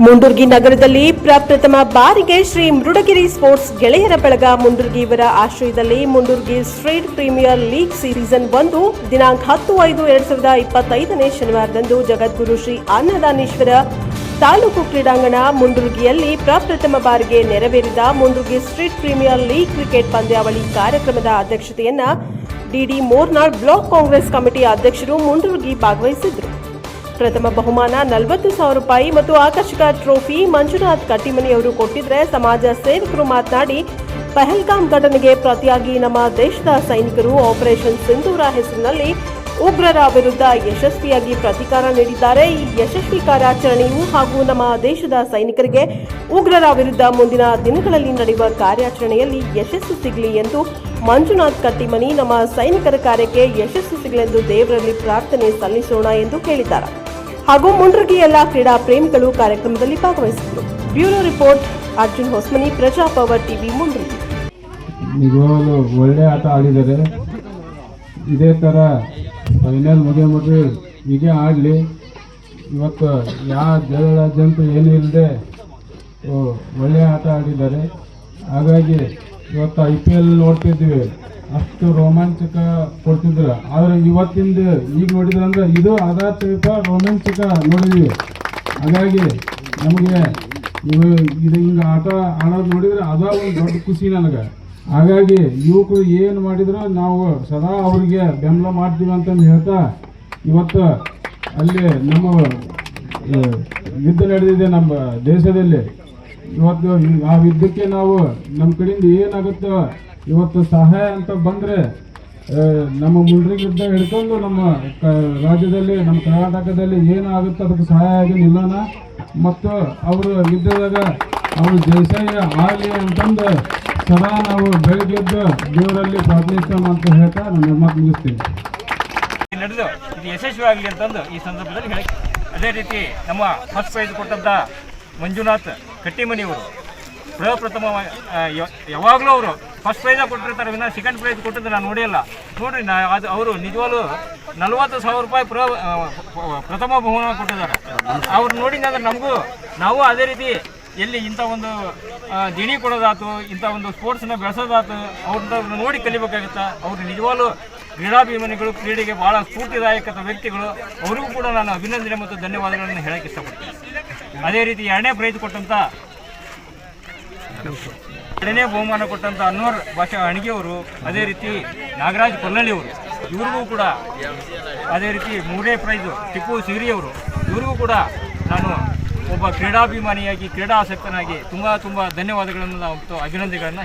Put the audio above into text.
ಮುಂಡರ್ಗಿ ನಗರದಲ್ಲಿ ಪ್ರಪ್ರಥಮ ಬಾರಿಗೆ ಶ್ರೀ ಮೃಡಗಿರಿ ಸ್ಪೋರ್ಟ್ಸ್ ಗೆಳೆಯರ ಬಳಗ ಮುಂಡುರ್ಗಿ ಇವರ ಆಶ್ರಯದಲ್ಲಿ Mundurgi street premier league season ಒಂದು, ದಿನಾಂಕ ಹತ್ತು ಐದು ಎರಡ್ ಸಾವಿರದ ಇಪ್ಪತ್ತೈದನೇ ಶನಿವಾರದಂದು ಜಗದ್ಗುರು ಶ್ರೀ ಅನ್ನದಾನೇಶ್ವರ ತಾಲೂಕು ಕ್ರೀಡಾಂಗಣ ಮುಂಡುರ್ಗಿಯಲ್ಲಿ ಪ್ರಪ್ರಥಮ ಬಾರಿಗೆ ನೆರವೇರಿದ Mundurgi street premier league cricket ಪಂದ್ಯಾವಳಿ ಕಾರ್ಯಕ್ರಮದ ಅಧ್ಯಕ್ಷತೆಯನ್ನ DD Mornal block Congress committee ಅಧ್ಯಕ್ಷರು ಮುಂಡೂರ್ಗಿ ಭಾಗವಹಿಸಿದ್ರು. ಪ್ರಥಮ ಬಹುಮಾನ ನಲವತ್ತು ಸಾವಿರ ರೂಪಾಯಿ ಮತ್ತು ಆಕರ್ಷಕ ಟ್ರೋಫಿ ಮಂಜುನಾಥ್ ಕಟ್ಟಿಮನಿ ಅವರು ಕೊಟ್ಟಿದ್ರೆ ಸಮಾಜ ಸೇವಕರು ಮಾತನಾಡಿ, ಪಹಲ್ಗಾಮ್ ಘಟನೆಗೆ ಪ್ರತಿಯಾಗಿ ನಮ್ಮ ದೇಶದ ಸೈನಿಕರು ಆಪರೇಷನ್ ಸಿಂಧೂರ ಹೆಸರಿನಲ್ಲಿ ಉಗ್ರರ ವಿರುದ್ಧ ಯಶಸ್ವಿಯಾಗಿ ಪ್ರತಿಕಾರ ನೀಡಿದ್ದಾರೆ. ಈ ಯಶಸ್ವಿ ಕಾರ್ಯಾಚರಣೆಯು ಹಾಗೂ ನಮ್ಮ ದೇಶದ ಸೈನಿಕರಿಗೆ ಉಗ್ರರ ವಿರುದ್ಧ ಮುಂದಿನ ದಿನಗಳಲ್ಲಿ ನಡೆಯುವ ಕಾರ್ಯಾಚರಣೆಯಲ್ಲಿ ಯಶಸ್ಸು ಸಿಗಲಿ ಎಂದು ಮಂಜುನಾಥ್ ಕಟ್ಟಿಮನಿ ನಮ್ಮ ಸೈನಿಕರ ಕಾರ್ಯಕ್ಕೆ ಯಶಸ್ಸು ಸಿಗಲೆಂದು ದೇವರಲ್ಲಿ ಪ್ರಾರ್ಥನೆ ಸಲ್ಲಿಸೋಣ ಎಂದು ಹೇಳಿದ್ದಾರೆ. ಹಾಗೂ ಮುಂಡ್ರಗಿ ಎಲ್ಲ ಕ್ರೀಡಾ ಪ್ರೇಮಿಗಳು ಕಾರ್ಯಕ್ರಮದಲ್ಲಿ ಭಾಗವಹಿಸಿದರು ಬ್ಯೂರೋ ರಿಪೋರ್ಟ್, ಅರ್ಜುನ್ ಹೊಸ್ಮನಿ, ಪ್ರಜಾ ಪವರ್ ಟಿವಿ ಮುಂಡ್ರಗಿ. ಒಳ್ಳೆ ಆಟ ಆಡಿದರೆ ಇದೇ ಥರ ಫೈನಲ್ ಮುಗಿಯ ಮುಗಿ ಹೀಗೆ ಆಗಲಿ. ಇವತ್ತು ಯಾವ ಜಗಳ ಜಂತು ಏನೂ ಇಲ್ಲದೆ ಒಳ್ಳೆಯ ಆಟ ಆಡಿದ್ದಾರೆ. ಹಾಗಾಗಿ ಇವತ್ತು ಐ ಪಿ ಎಲ್ ನೋಡ್ತಿದ್ದೀವಿ ಅಷ್ಟು ರೋಮಾಂಚಕ ಕೊಡ್ತಿದ್ರು. ಆದರೆ ಇವತ್ತಿಂದ ಈಗ ನೋಡಿದ್ರಂದ್ರೆ ಇದು ಅದ ಟೈಪ ರೋಮಾಂಚಕ ನೋಡಿದ್ವಿ. ಹಾಗಾಗಿ ನಮಗೆ ಇದು ಹಿಂಗೆ ಆಟ ಆಡೋದು ನೋಡಿದ್ರೆ ಅದ ಒಂದು ದೊಡ್ಡ ಖುಷಿ ನನಗೆ. ಹಾಗಾಗಿ ಯುವಕರು ಏನು ಮಾಡಿದ್ರು, ನಾವು ಸದಾ ಅವರಿಗೆ ಬೆಂಬಲ ಮಾಡ್ತೀವಿ ಅಂತಂದು ಹೇಳ್ತಾ, ಇವತ್ತು ಅಲ್ಲಿ ನಮ್ಮ ಯುದ್ಧ ನಡೆದಿದೆ ನಮ್ಮ ದೇಶದಲ್ಲಿ. ಇವತ್ತು ಆ ಯುದ್ಧಕ್ಕೆ ನಾವು ನಮ್ಮ ಕಡೆಯಿಂದ ಏನಾಗುತ್ತೋ ಇವತ್ತು ಸಹಾಯ ಅಂತ ಬಂದರೆ ನಮ್ಮ ಯುದ್ಧ ಹಿಡ್ಕೊಂಡು ನಮ್ಮ ಕ- ರಾಜ್ಯದಲ್ಲಿ, ನಮ್ಮ ಕರ್ನಾಟಕದಲ್ಲಿ ಏನಾಗುತ್ತೋ ಅದಕ್ಕೆ ಸಹಾಯ ಆಗಿ ನಿಲ್ಲೋಣ. ಮತ್ತು ಅವರು ಯುದ್ಧದಾಗ ಅವರು ಜಯಸಯ್ಯ ಆಗಲಿ ಅಂತಂದು ಸದಾ ನಾವು ಬೆಳಗ್ಗೆದ್ದು ದೇವರಲ್ಲಿ ಪ್ರಾರ್ಥಿಸೋಣ ಅಂತ ಹೇಳ್ತಾ ನಾನು ಮಾತು ಮುಗಿಸ್ತೀನಿ. ನಡೆದು ಇದು ಯಶಸ್ವಿ ಆಗಲಿ ಅಂತಂದು ಈ ಸಂದರ್ಭದಲ್ಲಿ ಹೇಳಿ. ಅದೇ ರೀತಿ ನಮ್ಮ ಫಸ್ಟ್ ಪ್ರೈಸ್ ಕೊಟ್ಟಂಥ ಮಂಜುನಾಥ್ ಕಟ್ಟಿಮನಿಯವರು ಪ್ರಪ್ರಥಮ ಆ, ಯಾವಾಗಲೂ ಅವರು ಫಸ್ಟ್ ಪ್ರೈಜ ಕೊಟ್ಟಿರ್ತಾರೆ ವಿನ ಸೆಕೆಂಡ್ ಪ್ರೈಸ್ ಕೊಟ್ಟಿದ್ದು ನಾನು ನೋಡಿಲ್ಲ ನೋಡ್ರಿ ನಾ ಅದು ಅವರು ನಿಜವಾಗ್ಲೂ ನಲವತ್ತು ಸಾವಿರ ರೂಪಾಯಿ ಪ್ರ ಪ್ರಥಮ ಬಹುಮಾನ ಕೊಟ್ಟಿದ್ದಾರೆ. ಅವ್ರು ನೋಡಿದ್ರೆ ನಮಗೂ ನಾವು ಅದೇ ರೀತಿ ಎಲ್ಲಿ ಇಂಥ ಒಂದು ದಿಣಿ ಕೊಡೋದಾತು ಇಂಥ ಒಂದು ಸ್ಪೋರ್ಟ್ಸ್ನ ಬೆಳೆಸೋದಾತು ಅವ್ರನ್ನ ನೋಡಿ ಕಲಿಬೇಕಾಗುತ್ತೆ. ಅವ್ರು ನಿಜವಾಗ್ಲೂ ಕ್ರೀಡಾಭಿಮಾನಿಗಳು, ಕ್ರೀಡೆಗೆ ಬಹಳ ಸ್ಫೂರ್ತಿದಾಯಕ ವ್ಯಕ್ತಿಗಳು. ಅವರಿಗೂ ಕೂಡ ನಾನು ಅಭಿನಂದನೆ ಮತ್ತು ಧನ್ಯವಾದಗಳನ್ನು ಹೇಳಕ್ಕೆ ಇಷ್ಟಪಡ್ತೀನಿ. ಅದೇ ರೀತಿ ಎರಡನೇ ಪ್ರೈಜ್ ಕೊಟ್ಟಂತ, ಎರಡನೇ ಬಹುಮಾನ ಕೊಟ್ಟಂತ ಅನ್ವರ್ ಭಾಷಾ ಅಣಿಗೆಯವರು, ಅದೇ ರೀತಿ ನಾಗರಾಜ್ ಕೊಲ್ಲಳ್ಳಿಯವರು, ಇವ್ರಿಗೂ ಕೂಡ ಅದೇ ರೀತಿ ಮೂರನೇ ಪ್ರೈಜು ಟಿಪ್ಪು ಸಿರಿಯವರು, ಇವರಿಗೂ ಕೂಡ ನಾನು ಒಬ್ಬ ಕ್ರೀಡಾಭಿಮಾನಿಯಾಗಿ ಕ್ರೀಡಾ ಆಸಕ್ತನಾಗಿ ತುಂಬ ತುಂಬ ಧನ್ಯವಾದಗಳನ್ನು ಮತ್ತು ಅಭಿನಂದನೆಗಳನ್ನು